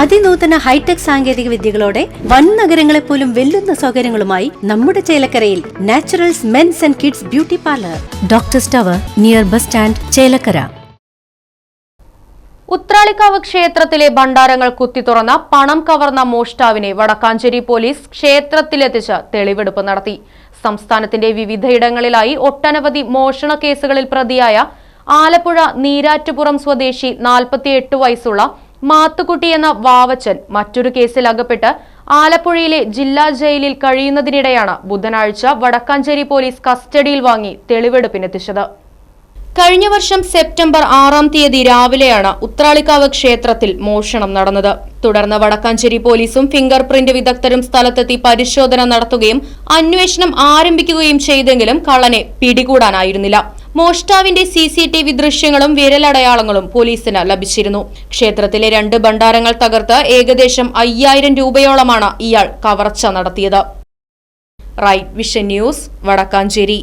അതിനൂതന hi tech സാങ്കേതിക വിദ്യകളോടെ വൻ നഗരങ്ങളെ പോലും വെല്ലുന്ന സൗകര്യങ്ങളുമായി നമ്മുടെ ചേലക്കരയിൽ Naturals men's and kids beauty parlour. Doctor സ്റ്റവർ near bus stand Chelakkara. Uthralikkavu ക്ഷേത്രത്തിലെ ഭണ്ഡാരങ്ങൾ കുത്തിത്തുറന്ന പണം കവർന്ന മോഷ്ടാവിനെ വടക്കാഞ്ചേരി പോലീസ് ക്ഷേത്രത്തിലെത്തിച്ച് തെളിവെടുപ്പ് നടത്തി. സംസ്ഥാനത്തിന്റെ വിവിധയിടങ്ങളിലായി ഒട്ടനവധി മോഷണ കേസുകളിൽ പ്രതിയായ ആലപ്പുഴ നീരാറ്റുപുറം സ്വദേശി നാൽപ്പത്തിയെട്ട് വയസ്സുള്ള മാത്തുക്കുട്ടി എന്ന വാവച്ചൻ മറ്റൊരു കേസിൽ അകപ്പെട്ട് ആലപ്പുഴയിലെ ജില്ലാ ജയിലിൽ കഴിയുന്നതിനിടെയാണ് ബുധനാഴ്ച വടക്കാഞ്ചേരി പോലീസ് കസ്റ്റഡിയിൽ വാങ്ങി തെളിവെടുപ്പിനെത്തിച്ചത്. കഴിഞ്ഞ വർഷം സെപ്റ്റംബർ ആറാം തീയതി രാവിലെയാണ് ഉത്രാളിക്കാവ് ക്ഷേത്രത്തിൽ മോഷണം നടന്നത്. തുടർന്ന് വടക്കാഞ്ചേരി പോലീസും ഫിംഗർ പ്രിന്റ് വിദഗ്ധരും സ്ഥലത്തെത്തി പരിശോധന നടത്തുകയും അന്വേഷണം ആരംഭിക്കുകയും ചെയ്തെങ്കിലും കള്ളനെ പിടികൂടാനായിരുന്നില്ല. മോഷ്ടാവിന്റെ സി സി ടി വി ദൃശ്യങ്ങളും വിരലടയാളങ്ങളും പോലീസിന് ലഭിച്ചിരുന്നു. ക്ഷേത്രത്തിലെ രണ്ട് ഭണ്ഡാരങ്ങൾ തകർത്ത് ഏകദേശം അയ്യായിരം രൂപയോളമാണ് ഇയാൾ കവർച്ച നടത്തിയത്. Right Vision News Vadakkanchery.